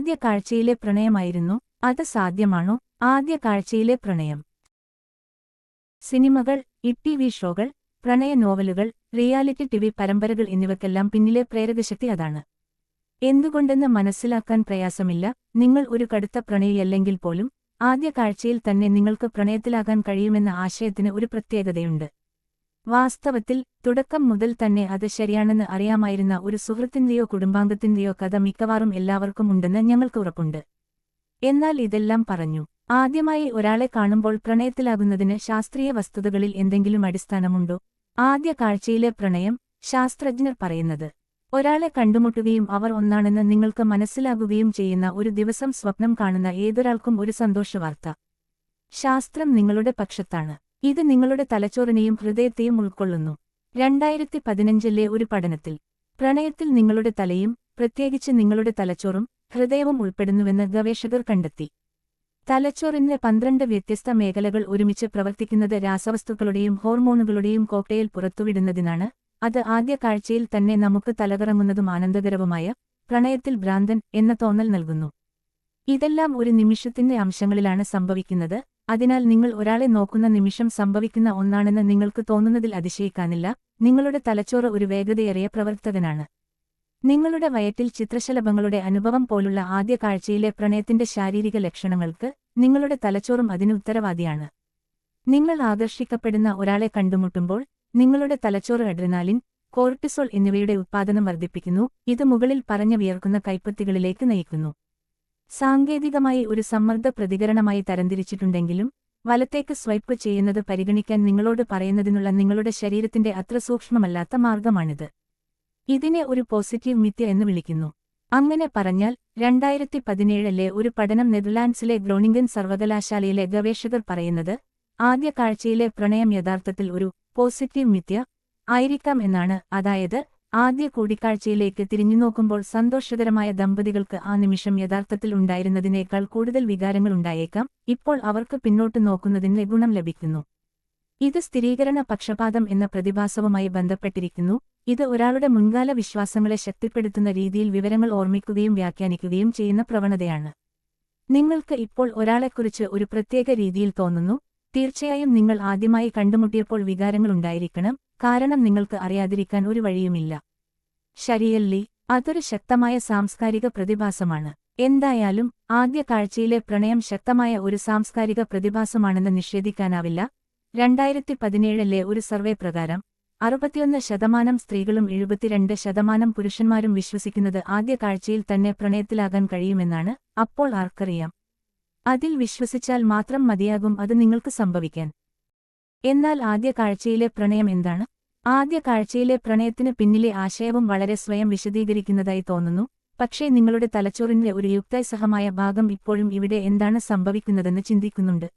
ആദ്യ കാഴ്ചയിലെ പ്രണയമായിരുന്നു. അത് സാധ്യമാണോ? ആദ്യ കാഴ്ചയിലെ പ്രണയം. സിനിമകൾ ഇ ടി വി ഷോകൾ പ്രണയ നോവലുകൾ റിയാലിറ്റി ടി വി പരമ്പരകൾ എന്നിവയ്ക്കെല്ലാം പിന്നിലെ പ്രേരകശക്തി അതാണ്. എന്തുകൊണ്ടെന്ന് മനസ്സിലാക്കാൻ പ്രയാസമില്ല. നിങ്ങൾ ഒരു കടുത്ത പ്രണയിയല്ലെങ്കിൽ പോലും ആദ്യ കാഴ്ചയിൽ തന്നെ നിങ്ങൾക്ക് പ്രണയത്തിലാകാൻ കഴിയുമെന്ന ആശയത്തിന് ഒരു പ്രത്യേകതയുണ്ട്. വാസ്തവത്തിൽ തുടക്കം മുതൽ തന്നെ അത് ശരിയാണെന്ന് അറിയാമായിരുന്ന ഒരു സുഹൃത്തിന്റെയോ കുടുംബാംഗത്തിന്റെയോ കഥ മിക്കവാറും എല്ലാവർക്കും ഉണ്ടെന്ന് ഞങ്ങൾക്ക് ഉറപ്പുണ്ട്. എന്നാൽ ഇതെല്ലാം പറഞ്ഞു. ആദ്യമായി ഒരാളെ കാണുമ്പോൾ പ്രണയത്തിലാകുന്നതിന് ശാസ്ത്രീയ വസ്തുതകളിൽ എന്തെങ്കിലും അടിസ്ഥാനമുണ്ടോ? ആദ്യ കാഴ്ചയിലെ പ്രണയം ശാസ്ത്രജ്ഞർ പറയുന്നത്. ഒരാളെ കണ്ടുമുട്ടുകയും അവർ ഒന്നാണെന്ന് നിങ്ങൾക്ക് മനസ്സിലാകുകയും ചെയ്യുന്ന ഒരു ദിവസം സ്വപ്നം കാണുന്ന ഏതൊരാൾക്കും ഒരു സന്തോഷവാർത്ത. ശാസ്ത്രം നിങ്ങളുടെ പക്ഷത്താണ്. ഇത് നിങ്ങളുടെ തലച്ചോറിനെയും ഹൃദയത്തെയും ഉൾക്കൊള്ളുന്നു. രണ്ടായിരത്തി പതിനഞ്ചിലെ ഒരു പഠനത്തിൽ പ്രണയത്തിൽ നിങ്ങളുടെ തലയും പ്രത്യേകിച്ച് നിങ്ങളുടെ തലച്ചോറും ഹൃദയവും ഉൾപ്പെടുന്നുവെന്ന് ഗവേഷകർ കണ്ടെത്തി. തലച്ചോറിന്റെ പന്ത്രണ്ട് വ്യത്യസ്ത മേഖലകൾ ഒരുമിച്ച് പ്രവർത്തിക്കുന്നത് രാസവസ്തുക്കളുടെയും ഹോർമോണുകളുടെയും കോക്ടെയിൽ പുറത്തുവിടുന്നതിനാണ്. അത് ആദ്യ കാഴ്ചയിൽ തന്നെ നമുക്ക് തലകറങ്ങുന്നതും ആനന്ദകരവുമായ പ്രണയത്തിൽ ഭ്രാന്തൻ എന്ന തോന്നൽ നൽകുന്നു. ഇതെല്ലാം ഒരു നിമിഷത്തിന്റെ അംശങ്ങളിലാണ് സംഭവിക്കുന്നത്. അതിനാൽ നിങ്ങൾ ഒരാളെ നോക്കുന്ന നിമിഷം സംഭവിക്കുന്ന ഒന്നാണെന്ന് നിങ്ങൾക്ക് തോന്നുന്നതിൽ അതിശയിക്കാനില്ല. നിങ്ങളുടെ തലച്ചോറ് ഒരു വേഗതയേറിയ പ്രവർത്തകനാണ്. നിങ്ങളുടെ വയറ്റിൽ ചിത്രശലഭങ്ങളുടെ അനുഭവം പോലുള്ള ആദ്യ കാഴ്ചയിലെ പ്രണയത്തിന്റെ ശാരീരിക ലക്ഷണങ്ങൾക്ക് നിങ്ങളുടെ തലച്ചോറും അതിന് ഉത്തരവാദിയാണ്. നിങ്ങൾ ആകർഷിക്കപ്പെടുന്ന ഒരാളെ കണ്ടുമുട്ടുമ്പോൾ നിങ്ങളുടെ തലച്ചോറ് അഡ്രിനാലിൻ കോർട്ടിസോൾ എന്നിവയുടെ ഉത്പാദനം വർദ്ധിപ്പിക്കുന്നു. ഇത് മുകളിൽ പറഞ്ഞ വിയർക്കുന്ന കൈപ്പത്തികളിലേക്ക് നയിക്കുന്നു. സാങ്കേതികമായി ഒരു സമ്മർദ്ദ പ്രതികരണമായി തരംതിരിച്ചിട്ടുണ്ടെങ്കിലും വലത്തേക്ക് സ്വൈപ്പ് ചെയ്യുന്നത് പരിഗണിക്കാൻ നിങ്ങളോട് പറയുന്നതിനുള്ള നിങ്ങളുടെ ശരീരത്തിന്റെ അത്ര സൂക്ഷ്മമല്ലാത്ത മാർഗമാണിത്. ഇതിനെ ഒരു പോസിറ്റീവ് മിഥ്യ എന്ന് വിളിക്കുന്നു. അങ്ങനെ പറഞ്ഞാൽ രണ്ടായിരത്തി പതിനേഴിലെ ഒരു പഠനം നെതർലാൻഡ്സിലെ ഗ്രോണിംഗൻ സർവകലാശാലയിലെ ഗവേഷകർ പറയുന്നത് ആദ്യ കാഴ്ചയിലെ പ്രണയം യഥാർത്ഥത്തിൽ ഒരു പോസിറ്റീവ് മിഥ്യ ആയിരിക്കാം എന്നാണ്. അതായത് ആദ്യ കൂടിക്കാഴ്ചയിലേക്ക് തിരിഞ്ഞുനോക്കുമ്പോൾ സന്തോഷകരമായ ദമ്പതികൾക്ക് ആ നിമിഷം യഥാർത്ഥത്തിൽ ഉണ്ടായിരുന്നതിനേക്കാൾ കൂടുതൽ വികാരങ്ങൾ ഉണ്ടായേക്കാം. ഇപ്പോൾ അവർക്ക് പിന്നോട്ട് നോക്കുന്നതിന് ഗുണം ലഭിക്കുന്നു. ഇത് സ്ഥിരീകരണ പക്ഷപാതം എന്ന പ്രതിഭാസവുമായി ബന്ധപ്പെട്ടിരിക്കുന്നു. ഇത് ഒരാളുടെ മുൻകാല വിശ്വാസങ്ങളെ ശക്തിപ്പെടുത്തുന്ന രീതിയിൽ വിവരങ്ങൾ ഓർമ്മിക്കുകയും വ്യാഖ്യാനിക്കുകയും ചെയ്യുന്ന പ്രവണതയാണ്. നിങ്ങൾക്ക് ഇപ്പോൾ ഒരാളെക്കുറിച്ച് ഒരു പ്രത്യേക രീതിയിൽ തോന്നുന്നു. തീർച്ചയായും നിങ്ങൾ ആദ്യമായി കണ്ടുമുട്ടിയപ്പോൾ വികാരങ്ങൾ ഉണ്ടായിരിക്കണം. കാരണം നിങ്ങൾക്ക് അറിയാതിരിക്കാൻ ഒരു വഴിയുമില്ല. ശരിയല്ലി അതൊരു ശക്തമായ സാംസ്കാരിക പ്രതിഭാസമാണ്. എന്തായാലും ആദ്യ കാഴ്ചയിലെ പ്രണയം ശക്തമായ ഒരു സാംസ്കാരിക പ്രതിഭാസമാണെന്ന് നിഷേധിക്കാനാവില്ല. രണ്ടായിരത്തി പതിനേഴിലെ ഒരു സർവേ പ്രകാരം അറുപത്തിയൊന്ന് ശതമാനം സ്ത്രീകളും എഴുപത്തിരണ്ട് ശതമാനം പുരുഷന്മാരും വിശ്വസിക്കുന്നത് ആദ്യ കാഴ്ചയിൽ തന്നെ പ്രണയത്തിലാകാൻ കഴിയുമെന്നാണ് അപ്പോൾ ആർക്കറിയാം. അതിൽ വിശ്വസിച്ചാൽ മാത്രം മതിയാകും അത് നിങ്ങൾക്ക് സംഭവിക്കാൻ. എന്നാൽ ആദ്യ കാഴ്ചയിലെ പ്രണയം എന്താണ്? ആദ്യ കാഴ്ചയിലെ പ്രണയത്തിന് പിന്നിലെ ആശയവും വളരെ സ്വയം വിശദീകരിക്കുന്നതായി തോന്നുന്നു. പക്ഷേ നിങ്ങളുടെ തലച്ചോറിന്റെ ഒരു യുക്തസഹമായ ഭാഗം ഇപ്പോഴും ഇവിടെ എന്താണ് സംഭവിക്കുന്നതെന്ന് ചിന്തിക്കുന്നുണ്ട്.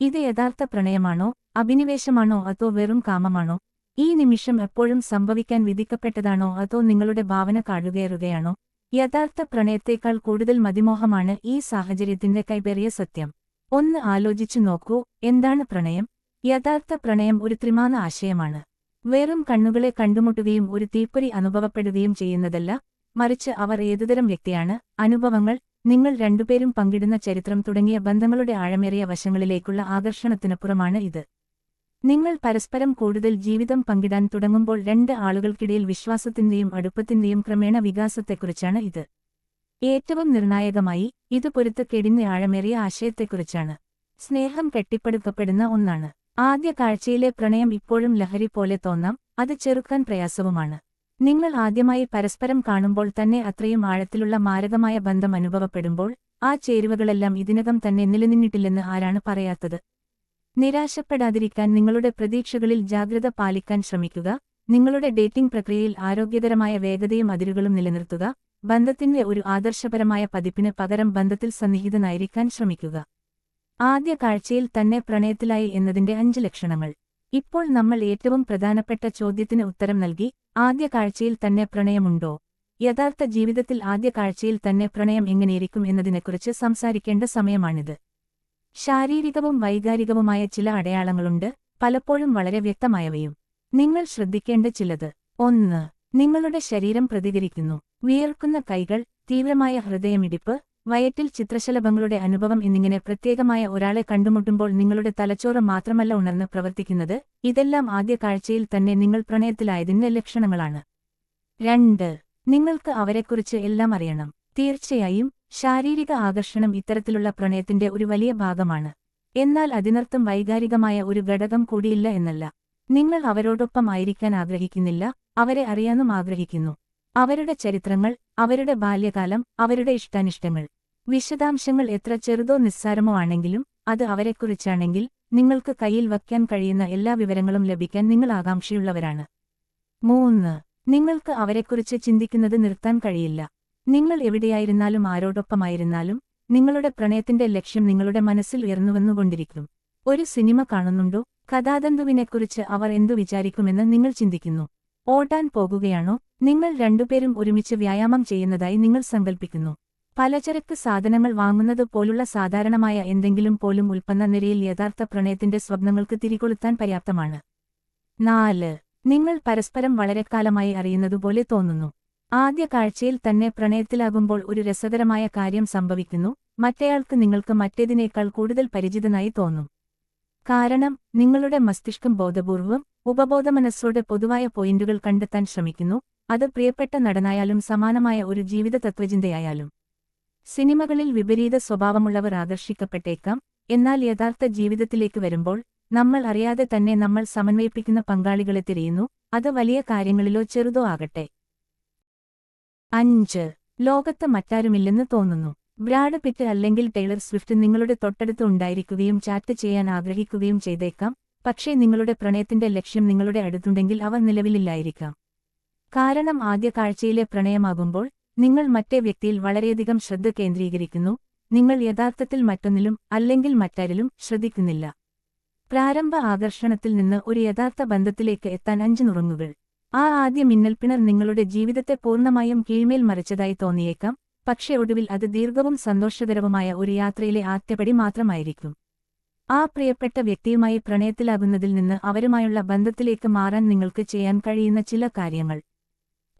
ഇത് യഥാർത്ഥ പ്രണയമാണോ? അഭിനിവേശമാണോ? അതോ വെറും കാമമാണോ? ഈ നിമിഷം എപ്പോഴും സംഭവിക്കാൻ വിധിക്കപ്പെട്ടതാണോ? അതോ നിങ്ങളുടെ ഭാവന കാടുകയറുകയാണോ? യഥാർത്ഥ പ്രണയത്തേക്കാൾ കൂടുതൽ മതിമോഹമാണ് ഈ സാഹചര്യത്തിന്റെ കൈപേറിയ സത്യം. ഒന്ന് ആലോചിച്ചു നോക്കൂ എന്താണ് പ്രണയം? യഥാർത്ഥ പ്രണയം ഒരു ത്രിമാന ആശയമാണ്. വെറും കണ്ണുകളെ കണ്ടുമുട്ടുകയും ഒരു തീപ്പൊരി അനുഭവപ്പെടുകയും ചെയ്യുന്നതല്ല മറിച്ച് അവർ ഏതുതരം വ്യക്തിയാണ് അനുഭവങ്ങൾ നിങ്ങൾ രണ്ടുപേരും പങ്കിടുന്ന ചരിത്രം തുടങ്ങിയ ബന്ധങ്ങളുടെ ആഴമേറിയ വശങ്ങളിലേക്കുള്ള ആകർഷണത്തിനപ്പുറമാണ് ഇത്. നിങ്ങൾ പരസ്പരം കൂടുതൽ ജീവിതം പങ്കിടാൻ തുടങ്ങുമ്പോൾ രണ്ട് ആളുകൾക്കിടയിൽ വിശ്വാസത്തിന്റെയും അടുപ്പത്തിന്റെയും ക്രമേണ വികാസത്തെക്കുറിച്ചാണ് ഇത്. ഏറ്റവും നിർണായകമായി ഇത് പൊരുത്തക്കേടിന്റെ ആഴമേറിയ ആശയത്തെക്കുറിച്ചാണ്. സ്നേഹം കെട്ടിപ്പടുക്കപ്പെടുന്ന ഒന്നാണ്. ആദ്യ കാഴ്ചയിലെ പ്രണയം ഇപ്പോഴും ലഹരി പോലെ തോന്നാം അത് ചെറുക്കാൻ പ്രയാസവുമാണ്. നിങ്ങൾ ആദ്യമായി പരസ്പരം കാണുമ്പോൾ തന്നെ അത്രയും ആഴത്തിലുള്ള മാരകമായ ബന്ധം അനുഭവപ്പെടുമ്പോൾ ആ ചേരുവകളെല്ലാം ഇതിനകം തന്നെ നിലനിന്നിട്ടില്ലെന്ന് ആരാണ് പറയാത്തത്? നിരാശപ്പെടാതിരിക്കാൻ നിങ്ങളുടെ പ്രതീക്ഷകളിൽ ജാഗ്രത പാലിക്കാൻ ശ്രമിക്കുക. നിങ്ങളുടെ ഡേറ്റിംഗ് പ്രക്രിയയിൽ ആരോഗ്യകരമായ വേഗതയും അതിരുകളും നിലനിർത്തുക. ബന്ധത്തിന്റെ ഒരു ആദർശപരമായ പതിപ്പിന് പകരം ബന്ധത്തിൽ സന്നിഹിതനായിരിക്കാൻ ശ്രമിക്കുക. ആദ്യ കാഴ്ചയിൽ തന്നെ പ്രണയത്തിലായി എന്നതിന്റെ അഞ്ച് ലക്ഷണങ്ങൾ. ഇപ്പോൾ നമ്മൾ ഏറ്റവും പ്രധാനപ്പെട്ട ചോദ്യത്തിന് ഉത്തരം നൽകി ആദ്യ കാഴ്ചയിൽ തന്നെ പ്രണയമുണ്ടോ? യഥാർത്ഥ ജീവിതത്തിൽ ആദ്യ കാഴ്ചയിൽ തന്നെ പ്രണയം എങ്ങനെയിരിക്കും എന്നതിനെക്കുറിച്ച് സംസാരിക്കേണ്ട സമയമാണിത്. ശാരീരികവും വൈകാരികവുമായ ചില അടയാളങ്ങളുണ്ട് പലപ്പോഴും വളരെ വ്യക്തമായവയും. നിങ്ങൾ ശ്രദ്ധിക്കേണ്ട ചിലത്. ഒന്ന് നിങ്ങളുടെ ശരീരം പ്രതികരിക്കുന്നു. വിയർക്കുന്ന കൈകൾ തീവ്രമായ ഹൃദയമിടിപ്പ് വയറ്റിൽ ചിത്രശലഭങ്ങളുടെ അനുഭവം എന്നിങ്ങനെ പ്രത്യേകമായ ഒരാളെ കണ്ടുമുട്ടുമ്പോൾ നിങ്ങളുടെ തലച്ചോറ് മാത്രമല്ല ഉണർന്ന് പ്രവർത്തിക്കുന്നത് ഇതെല്ലാം ആദ്യ കാഴ്ചയിൽ തന്നെ നിങ്ങൾ പ്രണയത്തിലായതിന്റെ ലക്ഷണങ്ങളാണ്. രണ്ട് നിങ്ങൾക്ക് അവരെക്കുറിച്ച് എല്ലാം അറിയണം. തീർച്ചയായും ശാരീരിക ആകർഷണം ഇത്തരത്തിലുള്ള പ്രണയത്തിന്റെ ഒരു വലിയ ഭാഗമാണ്. എന്നാൽ അതിനർത്ഥം വൈകാരികമായ ഒരു ഘടകം കൂടിയില്ല എന്നല്ല. നിങ്ങൾ അവരോടൊപ്പം ആയിരിക്കാൻ ആഗ്രഹിക്കുന്നില്ല അവരെ അറിയാനും ആഗ്രഹിക്കുന്നു. അവരുടെ ചരിത്രങ്ങൾ അവരുടെ ബാല്യകാലം അവരുടെ ഇഷ്ടാനിഷ്ടങ്ങൾ. വിശദാംശങ്ങൾ എത്ര ചെറുതോ നിസ്സാരമോ ആണെങ്കിലും അത് അവരെക്കുറിച്ചാണെങ്കിൽ നിങ്ങൾക്ക് കയ്യിൽ വയ്ക്കാൻ കഴിയുന്ന എല്ലാ വിവരങ്ങളും ലഭിക്കാൻ നിങ്ങൾ ആകാംക്ഷയുള്ളവരാണ്. മൂന്ന്. നിങ്ങൾക്ക് അവരെക്കുറിച്ച് ചിന്തിക്കുന്നത് നിർത്താൻ കഴിയില്ല. നിങ്ങൾ എവിടെയായിരുന്നാലും ആരോടൊപ്പമായിരുന്നാലും നിങ്ങളുടെ പ്രണയത്തിന്റെ ലക്ഷ്യം നിങ്ങളുടെ മനസ്സിൽ ഉയർന്നുവന്നുകൊണ്ടിരിക്കും. ഒരു സിനിമ കാണുന്നുണ്ടോ? കഥാതന്തുവിനെക്കുറിച്ച് അവർ എന്തു വിചാരിക്കുമെന്ന് നിങ്ങൾ ചിന്തിക്കുന്നു. ഓടാൻ പോകുകയാണോ? നിങ്ങൾ രണ്ടുപേരും ഒരുമിച്ച് വ്യായാമം ചെയ്യുന്നതായി നിങ്ങൾ സങ്കൽപ്പിക്കുന്നു. പലചരക്ക് സാധനങ്ങൾ വാങ്ങുന്നത് പോലുള്ള സാധാരണമായ എന്തെങ്കിലും പോലും ഉൽപ്പന്ന നിരയിൽ യഥാർത്ഥ പ്രണയത്തിന്റെ സ്വപ്നങ്ങൾക്ക് തിരികൊളുത്താൻ പര്യാപ്തമാണ്. നാല്. നിങ്ങൾ പരസ്പരം വളരെക്കാലമായി അറിയുന്നതുപോലെ തോന്നുന്നു. ആദ്യ കാഴ്ചയിൽ തന്നെ പ്രണയത്തിലാകുമ്പോൾ ഒരു രസകരമായ കാര്യം സംഭവിക്കുന്നു മറ്റേയാൾക്ക് നിങ്ങൾക്ക് മറ്റേതിനേക്കാൾ കൂടുതൽ പരിചിതനായി തോന്നും. കാരണം നിങ്ങളുടെ മസ്തിഷ്കം ബോധപൂർവം ഉപബോധമനസ്സോടെ പൊതുവായ പോയിന്റുകൾ കണ്ടെത്താൻ ശ്രമിക്കുന്നു അത് പ്രിയപ്പെട്ട നടനായാലും സമാനമായ ഒരു ജീവിത തത്വചിന്തയായാലും സിനിമകളിൽ വിപരീത സ്വഭാവമുള്ളവർ ആകർഷിക്കപ്പെട്ടേക്കാം എന്നാൽ യഥാർത്ഥ ജീവിതത്തിലേക്ക് വരുമ്പോൾ നമ്മൾ അറിയാതെ തന്നെ നമ്മൾ സമന്വയിപ്പിക്കുന്ന പങ്കാളികളെ തിരയുന്നു അത് വലിയ കാര്യങ്ങളിലോ ചെറുതോ ആകട്ടെ. അഞ്ച്. ലോകത്ത് മറ്റാരുമില്ലെന്ന് തോന്നുന്നു. ബ്രാഡ് പിറ്റ് അല്ലെങ്കിൽ ടൈലർ സ്വിഫ്റ്റ് നിങ്ങളുടെ തൊട്ടടുത്ത് ഉണ്ടായിരിക്കുകയും ചാറ്റ് ചെയ്യാൻ ആഗ്രഹിക്കുകയും ചെയ്തേക്കാം. പക്ഷേ നിങ്ങളുടെ പ്രണയത്തിന്റെ ലക്ഷ്യം നിങ്ങളുടെ അടുത്തുണ്ടെങ്കിൽ അവർ നിലവിലില്ലായിരിക്കാം. കാരണം ആദ്യ കാഴ്ചയിലെ പ്രണയമാകുമ്പോൾ നിങ്ങൾ മറ്റേ വ്യക്തിയിൽ വളരെയധികം ശ്രദ്ധ കേന്ദ്രീകരിക്കുന്നു. നിങ്ങൾ യഥാർത്ഥത്തിൽ മറ്റൊന്നിലും അല്ലെങ്കിൽ മറ്റാരിലും ശ്രദ്ധിക്കുന്നില്ല. പ്രാരംഭ ആകർഷണത്തിൽ നിന്ന് ഒരു യഥാർത്ഥ ബന്ധത്തിലേക്ക് എത്താൻ അഞ്ച് നുറുങ്ങുകൾ. ആ ആദ്യ മിന്നൽപ്പിണർ നിങ്ങളുടെ ജീവിതത്തെ പൂർണമായും കീഴ്മേൽ മറിച്ചതായി തോന്നിയേക്കാം പക്ഷേ ഒടുവിൽ അത് ദീർഘവും സന്തോഷകരവുമായ ഒരു യാത്രയിലെ ആദ്യപടി മാത്രമായിരിക്കും. ആ പ്രിയപ്പെട്ട വ്യക്തിയുമായി പ്രണയത്തിലാകുന്നതിൽ നിന്ന് അവരുമായുള്ള ബന്ധത്തിലേക്ക് മാറാൻ നിങ്ങൾക്ക് ചെയ്യാൻ കഴിയുന്ന ചില കാര്യങ്ങൾ.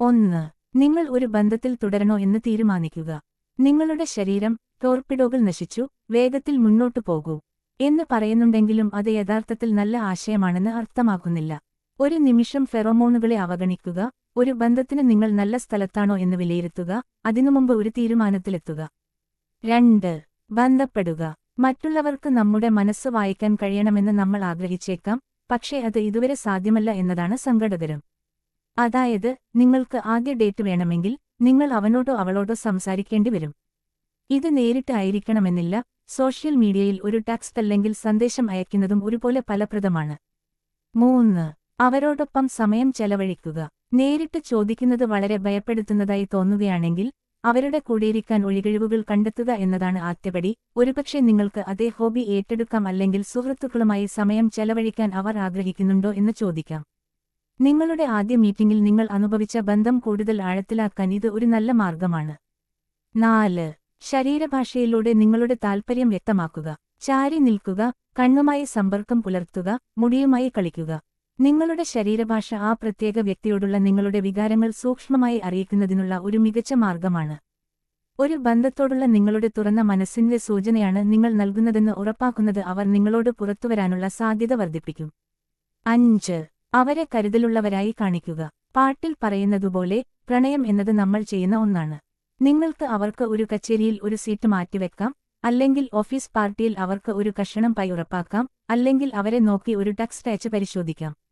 ഒന്ന് നിങ്ങൾ ഒരു ബന്ധത്തിൽ തുടരണോ എന്ന് തീരുമാനിക്കുക. നിങ്ങളുടെ ശരീരം ടോർപിഡോകൾ നശിച്ചു വേഗത്തിൽ മുന്നോട്ടു പോകൂ എന്ന് പറയുന്നുണ്ടെങ്കിലും അത് യഥാർത്ഥത്തിൽ നല്ല ആശയമാണെന്ന് അർത്ഥമാക്കുന്നില്ല. ഒരു നിമിഷം ഫെറോമോണുകളെ അവഗണിക്കുക ഒരു ബന്ധത്തിന് നിങ്ങൾ നല്ല സ്ഥലത്താണോ എന്ന് വിലയിരുത്തുക അതിനുമുമ്പ് ഒരു തീരുമാനത്തിലെത്തുക. രണ്ട് ബന്ധപ്പെടുക. മറ്റുള്ളവർക്ക് നമ്മുടെ മനസ്സ് വായിക്കാൻ കഴിയണമെന്ന് നമ്മൾ ആഗ്രഹിച്ചേക്കാം പക്ഷേ അത് ഇതുവരെ സാധ്യമല്ല എന്നതാണ് സങ്കടകരം. അതായത് നിങ്ങൾക്ക് ആദ്യ ഡേറ്റ് വേണമെങ്കിൽ നിങ്ങൾ അവനോടോ അവളോടോ സംസാരിക്കേണ്ടി വരും. ഇത് നേരിട്ട് ആയിരിക്കണമെന്നില്ല സോഷ്യൽ മീഡിയയിൽ ഒരു ടാക്സ് അല്ലെങ്കിൽ സന്ദേശം അയക്കുന്നതും ഒരുപോലെ ഫലപ്രദമാണ്. മൂന്ന് അവരോടൊപ്പം സമയം ചെലവഴിക്കുക. നേരിട്ട് ചോദിക്കുന്നത് വളരെ ഭയപ്പെടുത്തുന്നതായി തോന്നുകയാണെങ്കിൽ അവരുടെ കൂടെയിരിക്കാൻ ഒഴികഴിവുകൾ കണ്ടെത്തുക എന്നതാണ് ആദ്യപടി. ഒരുപക്ഷെ നിങ്ങൾക്ക് അതേ ഹോബി ഏറ്റെടുക്കാം അല്ലെങ്കിൽ സുഹൃത്തുക്കളുമായി സമയം ചെലവഴിക്കാൻ അവർ ആഗ്രഹിക്കുന്നുണ്ടോ എന്ന് ചോദിക്കാം. നിങ്ങളുടെ ആദ്യ മീറ്റിംഗിൽ നിങ്ങൾ അനുഭവിച്ച ബന്ധം കൂടുതൽ ആഴത്തിലാക്കാൻ ഇത് ഒരു നല്ല മാർഗമാണ്. നാല്. ശരീരഭാഷയിലൂടെ നിങ്ങളുടെ താൽപ്പര്യം വ്യക്തമാക്കുക. ചാരി നിൽക്കുക കണ്ണുമായി സമ്പർക്കം പുലർത്തുക മുടിയുമായി കളിക്കുക. നിങ്ങളുടെ ശരീരഭാഷ ആ പ്രത്യേക വ്യക്തിയോടുള്ള നിങ്ങളുടെ വികാരങ്ങൾ സൂക്ഷ്മമായി അറിയിക്കുന്നതിനുള്ള ഒരു മികച്ച മാർഗമാണ്. ഒരു ബന്ധത്തോടുള്ള നിങ്ങളുടെ തുറന്ന മനസ്സിന്റെ സൂചനയാണ് നിങ്ങൾ നൽകുന്നതെന്ന് ഉറപ്പാക്കുന്നത് അവർ നിങ്ങളോട് പുറത്തുവരാനുള്ള സാധ്യത വർദ്ധിപ്പിക്കും. അഞ്ച്. അവരെ കരുതലുള്ളവരായി കാണിക്കുക. പാട്ടിൽ പറയുന്നതുപോലെ പ്രണയം എന്നത് നമ്മൾ ചെയ്യുന്ന ഒന്നാണ്. നിങ്ങൾക്ക് അവർക്ക് ഒരു കച്ചേരിയിൽ ഒരു സീറ്റ് മാറ്റിവെക്കാം അല്ലെങ്കിൽ ഓഫീസ് പാർട്ടിയിൽ അവർക്ക് ഒരു കഷണം പൈ ഉറപ്പാക്കാം അല്ലെങ്കിൽ അവരെ നോക്കി ഒരു ടെക്സ്റ്റ് അയച്ച് പരിശോധിക്കാം.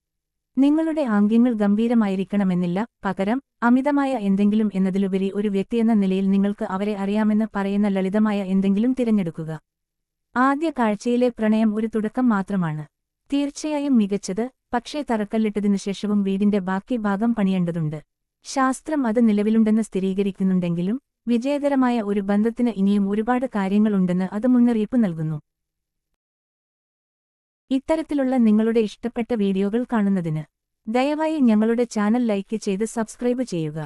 നിങ്ങളുടെ ആംഗ്യങ്ങൾ ഗംഭീരമായിരിക്കണമെന്നില്ല. പകരം അമിതമായ എന്തെങ്കിലും എന്നതിലുപരി ഒരു വ്യക്തിയെന്ന നിലയിൽ നിങ്ങൾക്ക് അവരെ അറിയാമെന്ന് പറയുന്ന ലളിതമായ എന്തെങ്കിലും തിരഞ്ഞെടുക്കുക. ആദ്യ കാഴ്ചയിലെ പ്രണയം ഒരു തുടക്കം മാത്രമാണ്. തീർച്ചയായും മികച്ചത് പക്ഷേ തറക്കല്ലിട്ടതിനു ശേഷവും വീടിന്റെ ബാക്കി ഭാഗം പണിയേണ്ടതുണ്ട്. ശാസ്ത്രം അത് നിലവിലുണ്ടെന്ന് സ്ഥിരീകരിക്കുന്നുണ്ടെങ്കിലും വിജയകരമായ ഒരു ബന്ധത്തിന് ഇനിയും ഒരുപാട് കാര്യങ്ങളുണ്ടെന്ന് അത് മുന്നറിയിപ്പ് നൽകുന്നു. ഇത്തരത്തിലുള്ള നിങ്ങളുടെ ഇഷ്ടപ്പെട്ട വീഡിയോകൾ കാണുന്നതിന് ദയവായി ഞങ്ങളുടെ ചാനൽ ലൈക്ക് ചെയ്ത് സബ്സ്ക്രൈബ് ചെയ്യുക.